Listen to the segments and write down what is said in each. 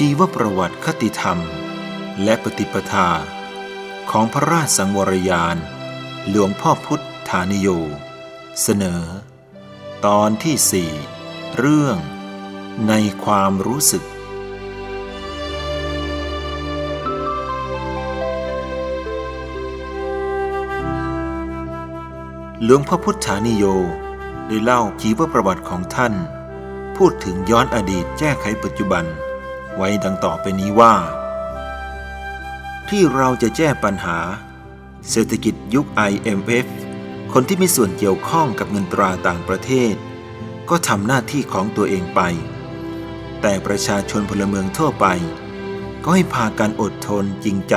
ชีวประวัติคติธรรม และปฏิปทา ของพระราชสังวรยาน หลวงพ่อพุทธานิโย เสนอ ตอนที่สี่เรื่องในความรู้สึกหลวงพ่อพุทธานิโยได้เล่าชีวประวัติของท่าน พูดถึงย้อนอดีตแก้ไขปัจจุบัน ไว้ดังต่อไปนี้ว่า ที่เราจะแก้ปัญหา เศรษฐกิจยุค IMF คนที่มีส่วนเกี่ยวข้องกับเงินตราต่างประเทศ ก็ทำหน้าที่ของตัวเองไป แต่ประชาชนพลเมืองทั่วไป ก็ให้พากันอดทนจริงใจ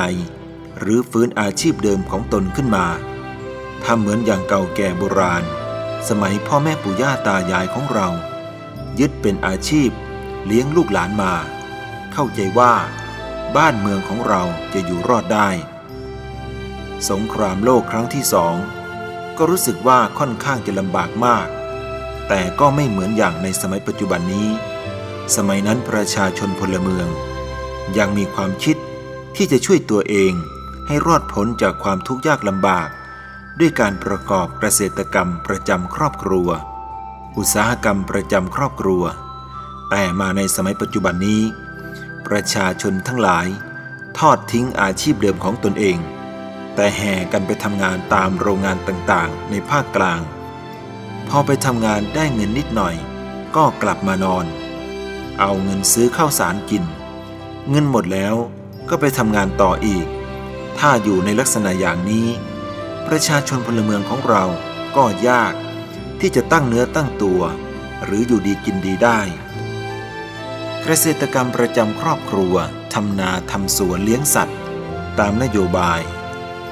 หรือฟื้นอาชีพเดิมของตนขึ้นมาทำเหมือนอย่างเก่าแก่โบราณ สมัยพ่อแม่ปู่ย่าตายายของเรา ยึดเป็นอาชีพเลี้ยงลูกหลานมา เข้าใจว่า บ้านเมืองของเราจะอยู่รอดได้ สงครามโลกครั้งที่สองก็รู้สึกว่าค่อนข้างจะลำบากมาก แต่ก็ไม่เหมือนอย่างในสมัยปัจจุบันนี้ สมัยนั้นประชาชนพลเมือง ยังมีความคิดที่จะช่วยตัวเองให้รอดพ้นจากความทุกข์ยากลำบาก ด้วยการประกอบเกษตรกรรมประจำครอบครัว อุตสาหกรรมประจำครอบครัว แต่มาในสมัยปัจจุบันนี้ ประชาชนทั้งหลาย ทอดทิ้งอาชีพเดิมของตนเอง แต่แห่กันไปทำงานตามโรงงานต่างๆ ในภาคกลาง พอไปทำงานได้เงินนิดหน่อย ก็กลับมานอน เอาเงินซื้อข้าวสารกิน เงินหมดแล้วก็ไปทำงานต่ออีก ถ้าอยู่ในลักษณะอย่างนี้ ประชาชนพลเมืองของเราก็ยาก ที่จะตั้งเนื้อตั้งตัว หรืออยู่ดีกินดีได้ เกษตรกรรมประจำครอบครัวทำนาทำสวนเลี้ยงสัตว์ ตามนโยบาย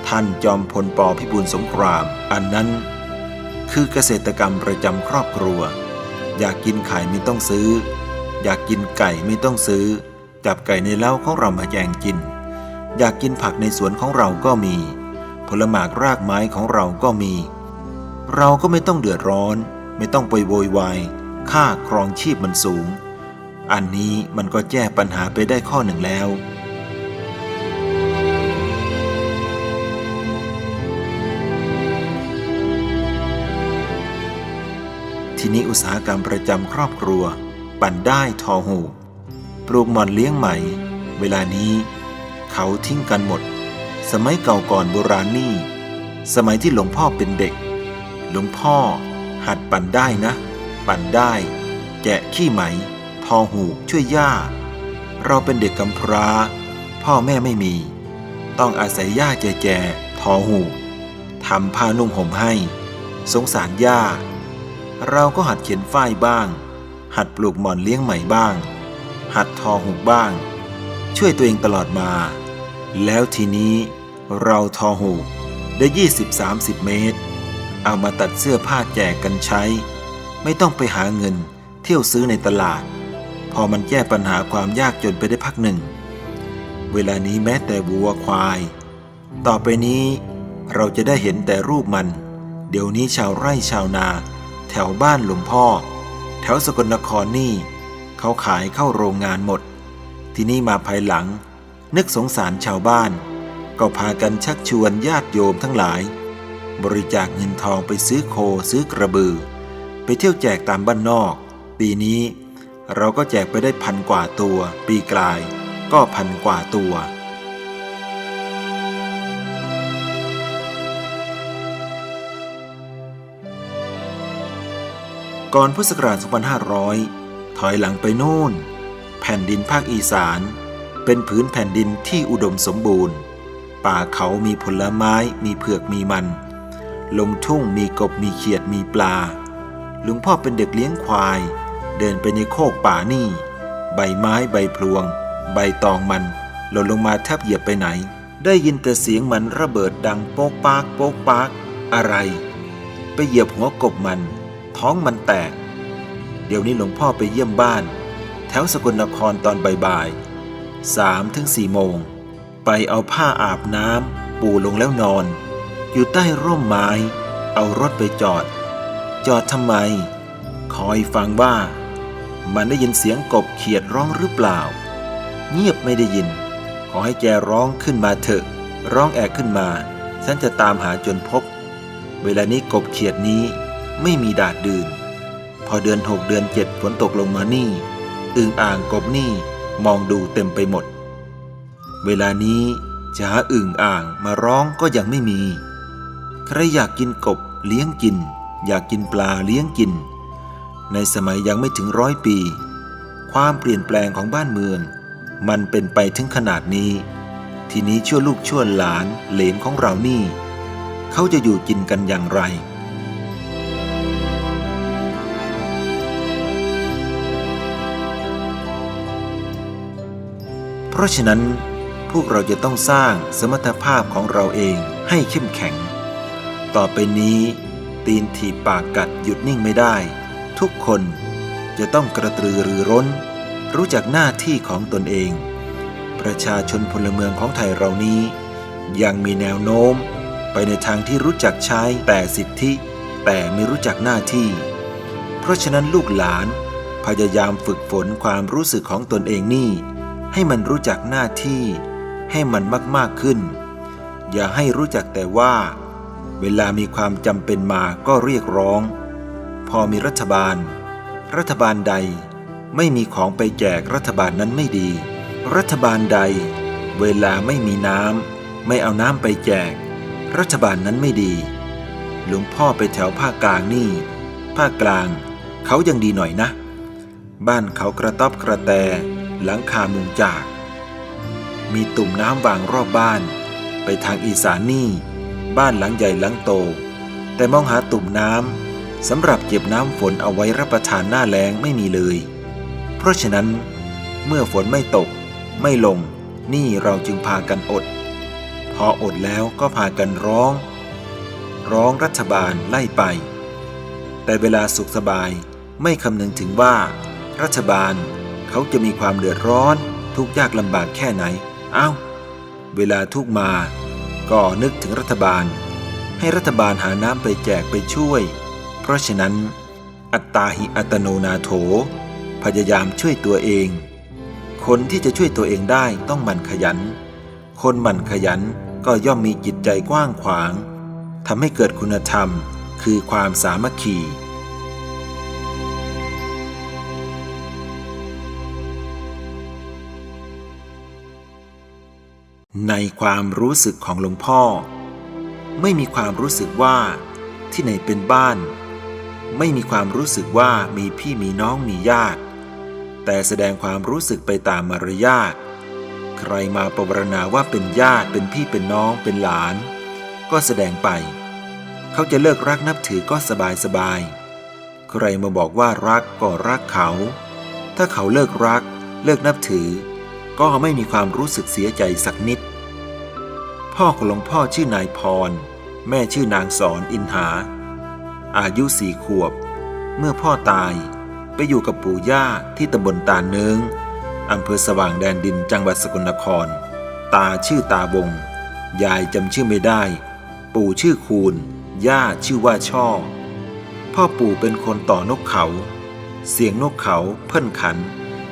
ท่านจอมพลปพิบูลสงคราม อันนั้น คือเกษตรกรรมประจำครอบครัว อยากกินไข่ไม่ต้องซื้อ อยากกินไก่ไม่ต้องซื้อ จับไก่ในเล้าของเรามาแยงกิน อยากกินผักในสวนของเราก็มี ผลหมากรากไม้ของเราก็มี เราก็ไม่ต้องเดือดร้อน ไม่ต้องไปโวยวายค่าครองชีพมันสูง อันนี้มันก็แก้ปัญหาไปได้ข้อหนึ่งแล้ว ทีนี้อุตสาหกรรมประจำครอบครัว ปั่นได้ทอหู ปลูกหม่อนเลี้ยงไหม เวลานี้ เขาทิ้งกันหมด สมัยเก่าก่อนโบราณนี่ สมัยที่หลวงพ่อเป็นเด็ก หลวงพ่อหัดปั่นได้นะ ปั่นได้ แกะขี้ไหม ทอหูกช่วยย่า เราเป็นเด็กกำพร้า พ่อแม่ไม่มี ต้องอาศัยย่าแจแจทอหูกทำผ้านุ่งห่มให้ สงสารย่า เราก็หัดเขียนฝ้ายบ้าง หัดปลูกหม่อนเลี้ยงใหม่บ้าง หัดทอหูกบ้าง ช่วยตัวเองตลอดมา แล้วทีนี้เราทอหูกได้ 20-30 เมตร เอามาตัดเสื้อผ้าแจกกันใช้ ไม่ต้องไปหาเงินเที่ยวซื้อในตลาด พอมันแก้ปัญหาความยากจนไปได้พักหนึ่ง เวลานี้แม้แต่วัวควาย ต่อไปนี้เราจะได้เห็นแต่รูปมัน เดี๋ยวนี้ชาวไร่ชาวนา แถวบ้านหลวงพ่อ แถวสกลนครนี่ เขาขายเข้าโรงงานหมด ที่นี่มาภายหลัง นึกสงสารชาวบ้าน ก็พากันชักชวนญาติโยมทั้งหลาย บริจาคเงินทองไปซื้อโคซื้อกระบือ ไปเที่ยวแจกตามบ้านนอก ปีนี้ เราก็แจกไปได้พันกว่าตัว ปีกลายก็พันกว่าตัวก่อนพุทธศักราช 2500 ถอยหลังไปโน่น แผ่นดินภาคอีสาน เป็นผืนแผ่นดินที่อุดมสมบูรณ์ ป่าเขามีผลไม้ มีเผือก มีมัน ลงทุ่งมีกบ มีเขียด มีปลาหลวงพ่อเป็นเด็กเลี้ยงควาย เดินไปในโคกป่านี่ ใบไม้ใบพลวง ใบตองมัน หล่นลงมาแทบเหยียบไปไหน ได้ยินแต่เสียงมันระเบิดดังโป๊กปากโป๊กปาก อะไร ไปเหยียบหัวกบมัน ท้องมันแตก เดี๋ยวนี้หลวงพ่อไปเยี่ยมบ้าน แถวสกลนครตอนบ่ายๆสามถึงสี่โมง ไปเอาผ้าอาบน้ำปูลงแล้วนอน อยู่ใต้ร่มไม้ เอารถไปจอด จอดทำไมคอยฟังว่า มันได้ยินเสียงกบเขียดร้องหรือเปล่า เงียบไม่ได้ยิน ขอให้แกร้องขึ้นมาเถอะ ร้องแอกขึ้นมา ฉันจะตามหาจนพบ เวลานี้กบเขียดนี้ไม่มีดาดดื่น พอเดือนหกเดือนเจ็ดฝนตกลงมานี่ อึงอ่างกบนี่มองดูเต็มไปหมด เวลานี้จะหาอึ่งอ่างมาร้องก็ยังไม่มี ใครอยากกินกบเลี้ยงกิน อยากกินปลาเลี้ยงกิน ในสมัยยังไม่ถึงร้อยปี ความเปลี่ยนแปลงของบ้านเมือง มันเป็นไปถึงขนาดนี้ ทีนี้ชั่วลูกชั่วหลานเหลนของเรานี่ เขาจะอยู่กินกันอย่างไรเพราะฉะนั้นพวกเราจะต้องสร้างสมรรถภาพของเราเองให้เข้มแข็ง ต่อไปนี้ ตีนถีบปากกัดหยุดนิ่งไม่ได้ ทุกคนจะต้องกระตือรือร้น รู้จักหน้าที่ของตนเอง ประชาชนพลเมืองของไทยเรานี้ ยังมีแนวโน้ม ไปในทางที่รู้จักใช้แต่สิทธิ แต่ไม่รู้จักหน้าที่ เพราะฉะนั้นลูกหลานพยายามฝึกฝนความรู้สึกของตนเองนี่ ให้มันรู้จักหน้าที่ ให้มันมากๆขึ้น อย่าให้รู้จักแต่ว่า เวลามีความจำเป็นมาก็เรียกร้อง พอมีรัฐบาล รัฐบาลใด ไม่มีของไปแจกรัฐบาลนั้นไม่ดี รัฐบาลใด เวลาไม่มีน้ำไม่เอาน้ำไปแจก รัฐบาลนั้นไม่ดี หลวงพ่อไปแถวภาคกลางนี่ ภาคกลางเขายังดีหน่อยนะ บ้านเขากระต๊อบกระแต หลังคามุงจาก มีตุ่มน้ำวางรอบบ้าน ไปทางอีสานนี่ บ้านหลังใหญ่หลังโต แต่มองหาตุ่มน้ำ สำหรับเก็บน้ำฝนเอาไว้รับประทานหน้าแล้งไม่มีเลย เพราะฉะนั้นเมื่อฝนไม่ตก ไม่ลง นี่เราจึงพากันอด พออดแล้วก็พากันร้อง ร้องรัฐบาลไล่ไป แต่เวลาสุขสบายไม่คำนึงถึงว่า รัฐบาลเขาจะมีความเดือดร้อน ทุกยากลำบากแค่ไหน เอ้า เวลาทุกมา ก็นึกถึงรัฐบาล ให้รัฐบาลหาน้ำไปแจกไปช่วย ราะฉะนั้น อัตตาหิอัตโนนาโถ พยายามช่วยตัวเอง คนที่จะช่วยตัวเองได้ต้องหมั่นขยัน คนหมั่นขยันก็ย่อมมีจิตใจกว้างขวางทำให้เกิดคุณธรรม คือความสามัคคีในความรู้สึกของหลวงพ่อ ไม่มีความรู้สึกว่าที่ไหนเป็นบ้าน ไม่มีความรู้สึกว่ามีพี่มีน้องมีญาติ แต่แสดงความรู้สึกไปตามมารยาทใครมาประรณาว่าเป็นญาติเป็นพี่เป็นน้องเป็นหลาน ก็แสดงไป เขาจะเลิกรักนับถือก็สบายสบายใครมาบอกว่ารักก็รักเขา ถ้าเขาเลิกรัก เลิกนับถือ ก็ไม่มีความรู้สึกเสียใจสักนิด พ่อของหลวงพ่อชื่อนายพร แม่ชื่อนางสอนอินหา อายุสี่ขวบ เมื่อพ่อตายไปอยู่กับปู่ย่าที่ตำบลตาเนืองอำเภอสว่างแดนดินจังหวัดสกลนคร ตาชื่อตาบง ยายจำชื่อไม่ได้ ปู่ชื่อคูณ ย่าชื่อว่าช่อ พ่อปู่เป็นคนต่อนกเขา เสียงนกเขาเพิ่นขัน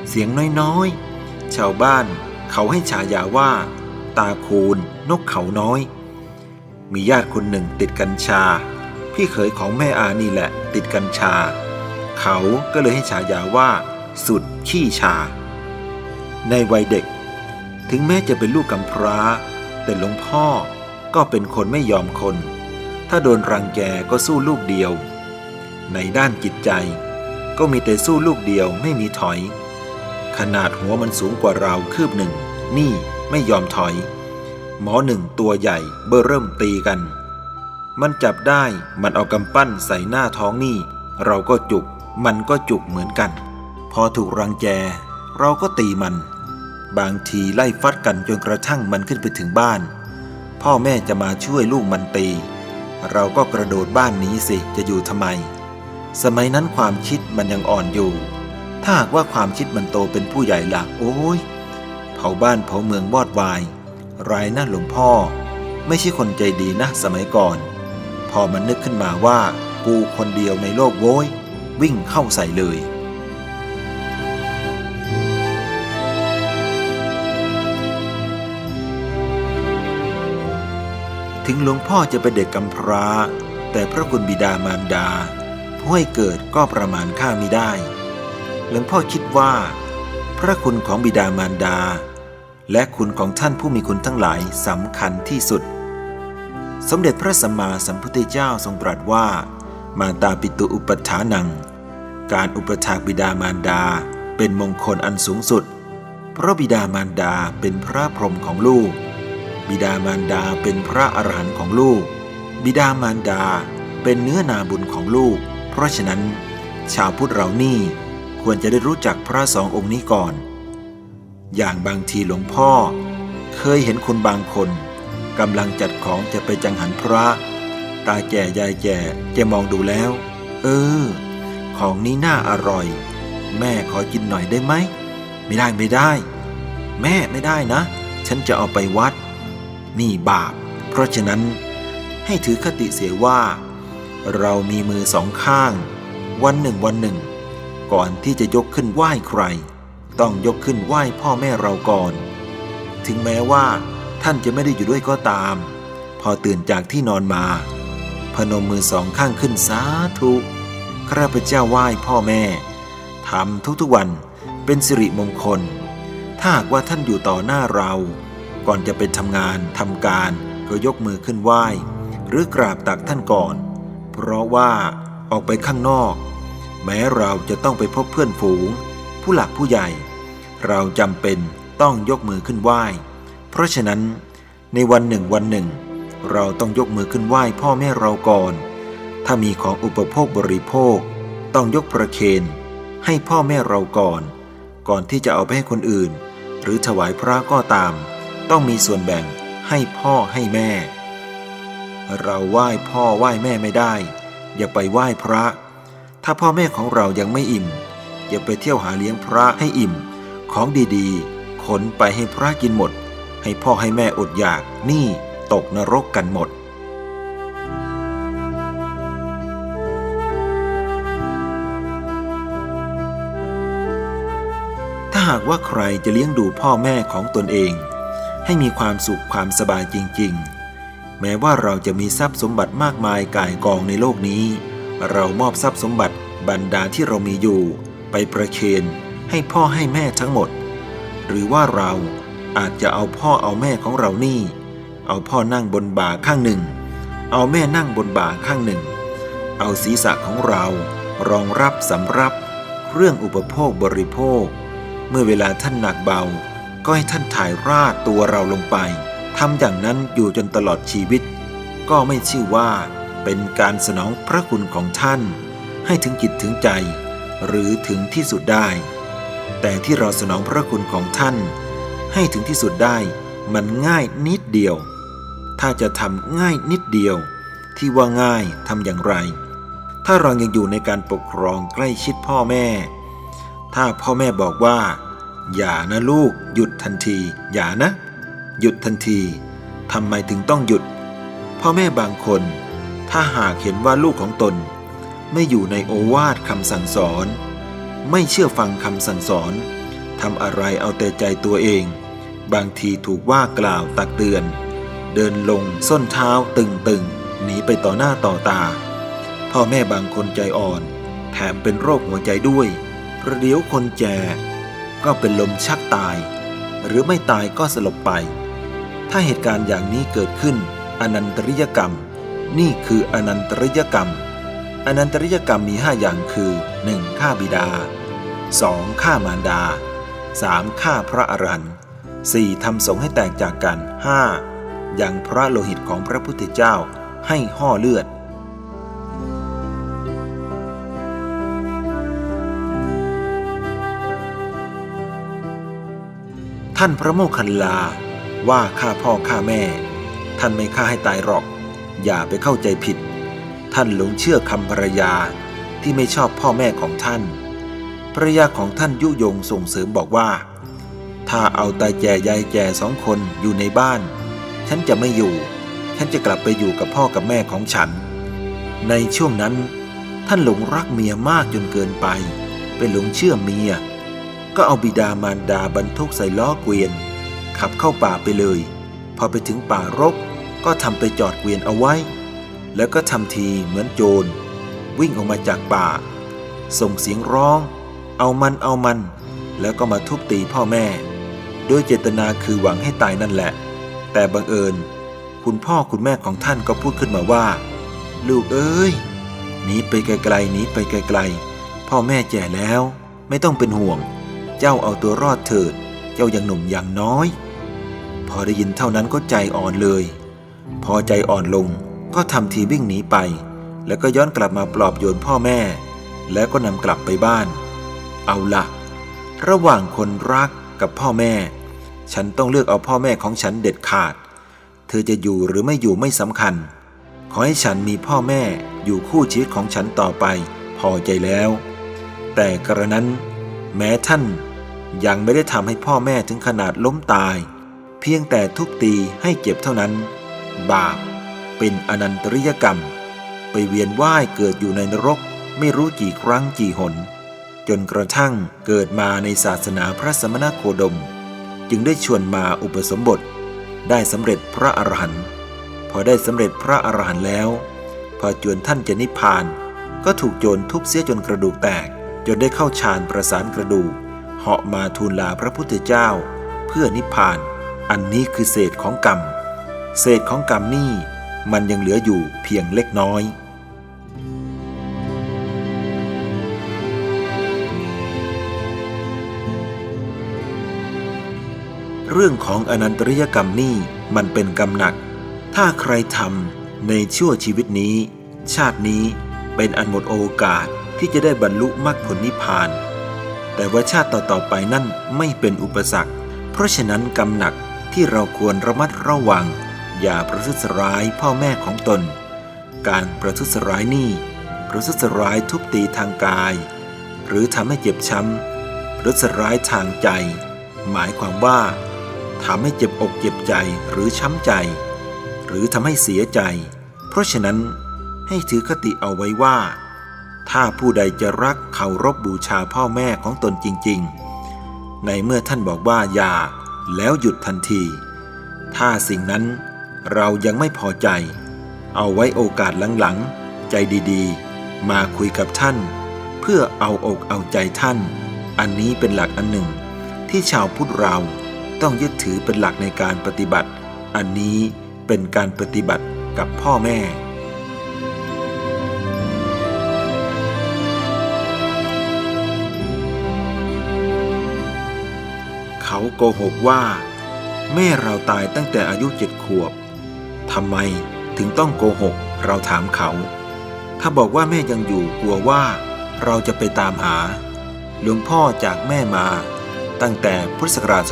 เสียงน้อยๆ ชาวบ้านเขาให้ฉายาว่า ตาคูณนกเขาน้อย มีญาติคนหนึ่งติดกัญชา พี่เขยของแม่อานี่แหละ ติดกัญชา เขาก็เลยให้ฉายาว่า สุดขี้ชา ในวัยเด็ก ถึงแม้จะเป็นลูกกำพร้า แต่หลวงพ่อก็เป็นคนไม่ยอมคน ถ้าโดนรังแกก็สู้ลูกเดียว ในด้านจิตใจ ก็มีแต่สู้ลูกเดียวไม่มีถอย ขนาดหัวมันสูงกว่าเราคืบหนึ่ง นี่ไม่ยอมถอย หมอหนึ่งตัวใหญ่เบ้อเริ่มตีกัน มันจับได้มันเอากำปั้นใส่หน้าท้องนี่ เราก็จุก มันก็จุกเหมือนกัน พอถูกรังแก เราก็ตีมัน บางทีไล่ฟัดกันจนกระทั่งมันขึ้นไปถึงบ้าน พ่อแม่จะมาช่วยลูกมันตี เราก็กระโดดบ้านนี้สิจะอยู่ทำไม สมัยนั้นความคิดมันยังอ่อนอยู่ ถ้าหากว่าความคิดมันโตเป็นผู้ใหญ่หละโอ้ยเผาบ้านเผาเมืองวอดวาย รายนะหลวงพ่อ ไม่ใช่คนใจดีนะสมัยก่อน พอมันนึกขึ้นมาว่ากูคนเดียวในโลกโว้ย วิ่งเข้าใส่เลย ถึงหลวงพ่อจะเป็นเด็กกำพร้า แต่พระคุณบิดามารดา ผู้ให้เกิดก็ประมาณค่าไม่ได้ หลวงพ่อคิดว่า พระคุณของบิดามารดา และคุณของท่านผู้มีคุณทั้งหลายสำคัญที่สุด สมเด็จพระสัมมาสัมพุทธเจ้าทรงตรัสว่า มาตาปิตุอุปัฏานัง การอุปถากบิดามารดาเป็นมงคลอันสูงสุด เพราะบิดามารดาเป็นพระพรหมของลูก บิดามารดาเป็นพระอรหันต์ของลูก บิดามารดาเป็นเนื้อนาบุญของลูก เพราะฉะนั้น ชาวพุทธเรานี่ควรจะได้รู้จักพระสององค์นี้ก่อน อย่างบางทีหลวงพ่อ เคยเห็นคนบางคน กำลังจัดของจะไปจังหันพระ ตาแก่ยายแก่แกมองดูแล้ว เออ ของนี้น่าอร่อย แม่ขอกินหน่อยได้ไหม ไม่ได้ไม่ได้ แม่ไม่ได้นะ ฉันจะเอาไปวัด นี่บาป เพราะฉะนั้นให้ถือคติเสียว่า เรามีมือสองข้าง วันหนึ่งวันหนึ่ง ก่อนที่จะยกขึ้นไหว้ใคร ต้องยกขึ้นไหว้พ่อแม่เราก่อน ถึงแม้ว่า ท่านจะไม่ได้อยู่ด้วยก็ตาม พอตื่นจากที่นอนมา พนมมือสองข้างขึ้นสาธุข้าพเจ้าไหว้พ่อแม่ทำทุกๆวันเป็นสิริมงคล ถ้าหากว่าท่านอยู่ต่อหน้าเรา ก่อนจะไปทำงานทำการก็ยกมือขึ้นไหว้ หรือกราบตักท่านก่อน เพราะว่าออกไปข้างนอก แม้เราจะต้องไปพบเพื่อนฝูง ผู้หลักผู้ใหญ่ เราจำเป็นต้องยกมือขึ้นไหว้ เพราะฉะนั้น ในวันหนึ่งวันหนึ่ง เราต้องยกมือขึ้นไหว้พ่อแม่เราก่อน ถ้ามีของอุปโภคบริโภค ต้องยกประเคนให้พ่อแม่เราก่อน ก่อนที่จะเอาไปให้คนอื่น หรือถวายพระก็ตาม ต้องมีส่วนแบ่งให้พ่อให้แม่ เราไหว้พ่อไหว้แม่ไม่ได้ อย่าไปไหว้พระ ถ้าพ่อแม่ของเรายังไม่อิ่ม อย่าไปเที่ยวหาเลี้ยงพระให้อิ่ม ของดีๆ ขนไปให้พระกินหมด ให้พ่อให้แม่อดอยากนี่ตกนรกกันหมด ถ้าหากว่าใครจะเลี้ยงดูพ่อแม่ของตนเอง ให้มีความสุขความสบายจริง ๆ แม้ว่าเราจะมีทรัพย์สมบัติมากมายก่ายกองในโลกนี้ เรามอบทรัพย์สมบัติบรรดาที่เรามีอยู่ ไปประเคนให้พ่อให้แม่ทั้งหมด หรือว่าเรา อาจจะเอาพ่อเอาแม่ของเรานี่ เอาพ่อนั่งบนบ่าข้างหนึ่ง เอาแม่นั่งบนบ่าข้างหนึ่ง เอาศีรษะของเรารองรับสำรับเครื่องอุปโภคบริโภค เมื่อเวลาท่านหนักเบา ก็ให้ท่านถ่ายราดตัวเราลงไปทำอย่างนั้นอยู่จนตลอดชีวิต ก็ไม่ชื่อว่าเป็นการสนองพระคุณของท่าน ให้ถึงจิตถึงใจ หรือถึงที่สุดได้ แต่ที่เราสนองพระคุณของท่าน ให้ถึงที่สุดได้ มันง่ายนิดเดียว ถ้าจะทำง่ายนิดเดียว ที่ว่าง่ายทำอย่างไร ถ้าเรายังอยู่ในการปกครองใกล้ชิดพ่อแม่ ถ้าพ่อแม่บอกว่า อย่านะลูก หยุดทันที อย่านะ หยุดทันทีทำไมถึงต้องหยุด พ่อแม่บางคน ถ้าหากเห็นว่าลูกของตน ไม่อยู่ในโอวาทคำสั่งสอน ไม่เชื่อฟังคำสั่งสอนทำอะไรเอาแต่ใจตัวเอง บางทีถูกว่ากล่าวตักเตือน เดินลงส้นเท้าตึงๆ หนีไปต่อหน้าต่อตา พ่อแม่บางคนใจอ่อน แถมเป็นโรคหัวใจด้วยประเดี๋ยวคนแก่ก็เป็นลมชักตาย หรือไม่ตายก็สลบไป ถ้าเหตุการณ์อย่างนี้เกิดขึ้น อนันตริยกรรม นี่คืออนันตริยกรรม อนันตริยกรรมมีห้าอย่างคือ 1. ฆ่าบิดา 2. ฆ่ามารดา 3. ฆ่าพระอรหันต์ 4. ทำสงฆ์ให้แตกจากกัน 5. ยังพระโลหิตของพระพุทธเจ้าให้ห่อเลือด ท่านพระโมคคัลลาว่าฆ่าพ่อฆ่าแม่ ท่านไม่ฆ่าให้ตายหรอก อย่าไปเข้าใจผิด ท่านหลงเชื่อคำภรรยาที่ไม่ชอบพ่อแม่ของท่านภรรยาของท่านยุยงส่งเสริมบอกว่า ถ้าเอาตาแก่ยายแก่สองคนอยู่ในบ้าน ฉันจะไม่อยู่ ฉันจะกลับไปอยู่กับพ่อกับแม่ของฉัน ในช่วงนั้น ท่านหลงรักเมียมากจนเกินไปเป็นหลงเชื่อเมีย ก็เอาบิดามารดาบรรทุกใส่ล้อเกวียน ขับเข้าป่าไปเลย พอไปถึงป่ารก ก็ทำไปจอดเกวียนเอาไว้ แล้วก็ทำทีเหมือนโจร วิ่งออกมาจากป่า ส่งเสียงร้อง เอามันเอามันแล้วก็มาทุบตีพ่อแม่ โดยเจตนาคือหวังให้ตายนั่นแหละ แต่บังเอิญ คุณพ่อคุณแม่ของท่านก็พูดขึ้นมาว่า ลูกเอ้ยหนีไปไกลๆหนีไปไกลๆ พ่อแม่แก่แล้ว ไม่ต้องเป็นห่วง เจ้าเอาตัวรอดเถิด เจ้ายังหนุ่มยังน้อย พอได้ยินเท่านั้นก็ใจอ่อนเลย พอใจอ่อนลงก็ทำทีวิ่งหนีไป แล้วก็ย้อนกลับมาปลอบโยนพ่อแม่ แล้วก็นำกลับไปบ้าน เอาละระหว่างคนรัก กับพ่อแม่ ฉันต้องเลือกเอาพ่อแม่ของฉันเด็ดขาด เธอจะอยู่หรือไม่อยู่ไม่สำคัญ ขอให้ฉันมีพ่อแม่อยู่คู่ชีวิตของฉันต่อไป พอใจแล้ว แต่กระนั้น แม้ท่านยังไม่ได้ทำให้พ่อแม่ถึงขนาดล้มตาย เพียงแต่ทุบตีให้เจ็บเท่านั้น บาปเป็นอนันตริยกรรม ไปเวียนว่ายเกิดอยู่ในนรกไม่รู้กี่ครั้งกี่หน จนกระทั่งเกิดมาในศาสนาพระสมณโคดม จึงได้ชวนมาอุปสมบท ได้สำเร็จพระอรหันต์พอได้สำเร็จพระอรหันต์แล้ว พอจวนท่านจะนิพพาน ก็ถูกโจรทุบเสียจนกระดูกแตก จนได้เข้าฌานประสานกระดูกเหาะมาทูลลาพระพุทธเจ้า เพื่อนิพพาน อันนี้คือเศษของกรรม เศษของกรรมนี่มันยังเหลืออยู่เพียงเล็กน้อย เรื่องของอนันตริยกรรมนี่มันเป็นกรรมหนัก ถ้าใครทำในชั่วชีวิตนี้ ชาตินี้เป็นอันหมดโอกาสที่จะได้บรรลุมรรคผลนิพพาน แต่ว่าชาติต่อๆไปนั่นไม่เป็นอุปสรรค เพราะฉะนั้นกรรมหนักที่เราควรระมัดระวัง อย่าประทุษร้ายพ่อแม่ของตน การประทุษร้ายนี่ประทุษร้ายทุบตีทางกาย หรือทำให้เจ็บช้ำประทุษร้ายทางใจ หมายความว่า ทำให้เจ็บอกเจ็บใจหรือช้ำใจ หรือทำให้เสียใจ เพราะฉะนั้นให้ถือคติเอาไว้ว่า ถ้าผู้ใดจะรักเคารพบบูชาพ่อแม่ของตนจริง ๆ ในเมื่อท่านบอกว่าอย่าแล้วหยุดทันที ถ้าสิ่งนั้นเรายังไม่พอใจ เอาไว้โอกาสหลังๆ ใจดีๆ มาคุยกับท่าน เพื่อเอาอกเอาใจท่าน อันนี้เป็นหลักอันหนึ่งที่ชาวพุทธเรา ต้องยึดถือเป็นหลักในการปฏิบัติ อันนี้เป็นการปฏิบัติกับพ่อแม่ เขาโกหกว่า แม่เราตายตั้งแต่อายุเจ็ดขวบทำไมถึงต้องโกหก เราถามเขา ถ้าบอกว่าแม่ยังอยู่กลัวว่า เราจะไปตามหา หลวงพ่อจากแม่มา ตั้งแต่พุทธศักราช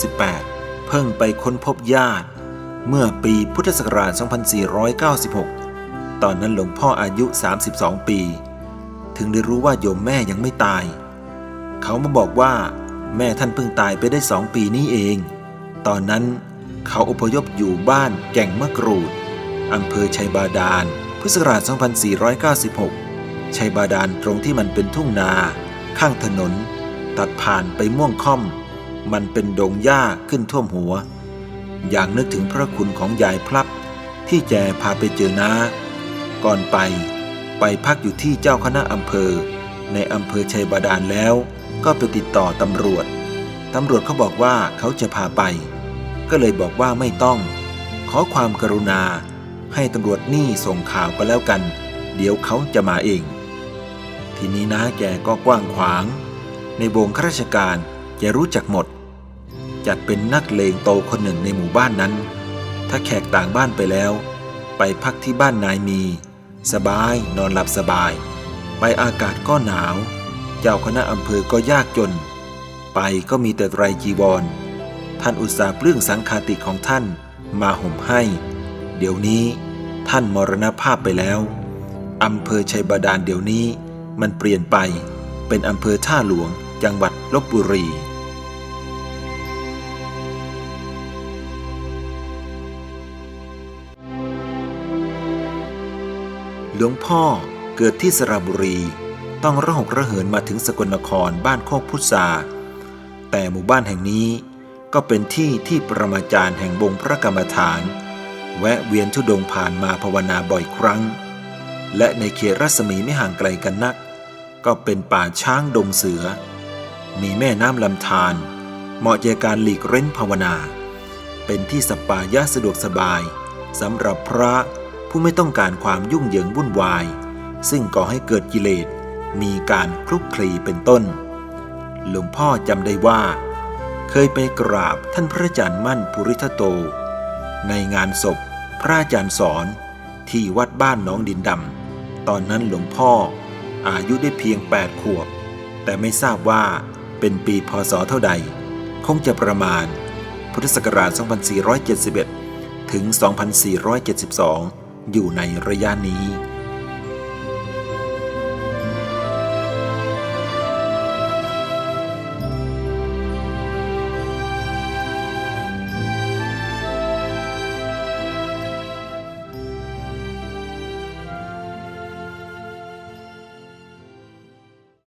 2468 เพิ่งไปค้นพบญาติ เมื่อปีพุทธศักราช 2496 ตอนนั้นหลวงพ่ออายุ 32 ปี ถึงได้รู้ว่าโยมแม่ยังไม่ตาย เขามาบอกว่าแม่ท่านเพิ่งตายไปได้สองปีนี้เอง ตอนนั้นเขาอพยพอยู่บ้านแก่งมะกรูด อำเภอชัยบาดาล พุทธศักราช 2496 ชัยบาดาลตรงที่มันเป็นทุ่งนา ข้างถนน ตัดผ่านไปม่วงค่อม มันเป็นดงหญ้าขึ้นท่วมหัว อย่างนึกถึงพระคุณของยายพลับ ที่แจพาไปเจอนาก่อนไปไปพักอยู่ที่เจ้าคณะอำเภอ ในอำเภอชัยบาดาลแล้ว ก็ไปติดต่อตำรวจ ตำรวจเขาบอกว่าเขาจะพาไป ก็เลยบอกว่าไม่ต้อง ขอความกรุณา ให้ตำรวจนี่ส่งข่าวก็แล้วกัน เดี๋ยวเขาจะมาเอง ทีนี้นะแกก็กว้างขวาง ในวงข้าราชการแกรู้จักหมด จัดเป็นนักเลงโตคนหนึ่งในหมู่บ้านนั้น ถ้าแขกต่างบ้านไปแล้ว ไปพักที่บ้านนายมี สบายนอนหลับสบาย ไปอากาศก็หนาว เจ้าคณะอำเภอก็ยากจน ไปก็มีแต่ไรจีวร ท่านอุตสาห์เปลื้องสังคาติของท่านมาห่มให้ เดี๋ยวนี้ท่านมรณภาพไปแล้วอำเภอชัยบาดาลเดี๋ยวนี้มันเปลี่ยนไปเป็นอำเภอท่าหลวง จังหวัดลบบุรี หลวงพ่อเกิดที่สระบุรี ต้องระหกระเหินมาถึงสกลนครบ้านโคกพุทธาแต่หมู่บ้านแห่งนี้ก็เป็นที่ที่ประมาจารย์แห่งวงพระกรรมฐาน แวะเวียนทุดงค์ผ่านมาภาวนาบ่อยครั้ง และในเขตรัศมีไม่ห่างไกลกันนัก ก็เป็นป่าช้างดงเสือ มีแม่น้ำลำธารเหมาะแก่การหลีกเร้นภาวนา เป็นที่สปายะสะดวกสบายสำหรับพระผู้ไม่ต้องการความยุ่งเหยิงวุ่นวาย ซึ่งก่อให้เกิดกิเลสมีการคลุกคลีเป็นต้น หลวงพ่อจำได้ว่า เคยไปกราบท่านพระอาจารย์มั่นปุริทโต ในงานศพพระอาจารย์สอนที่วัดบ้านน้องดินดำตอนนั้นหลวงพ่ออายุได้เพียง 8 ขวบ แต่ไม่ทราบว่า เป็นปีพศเท่าใด คงจะประมาณ พุทธศักราช 2471 ถึง 2472 อยู่ในระยะนี้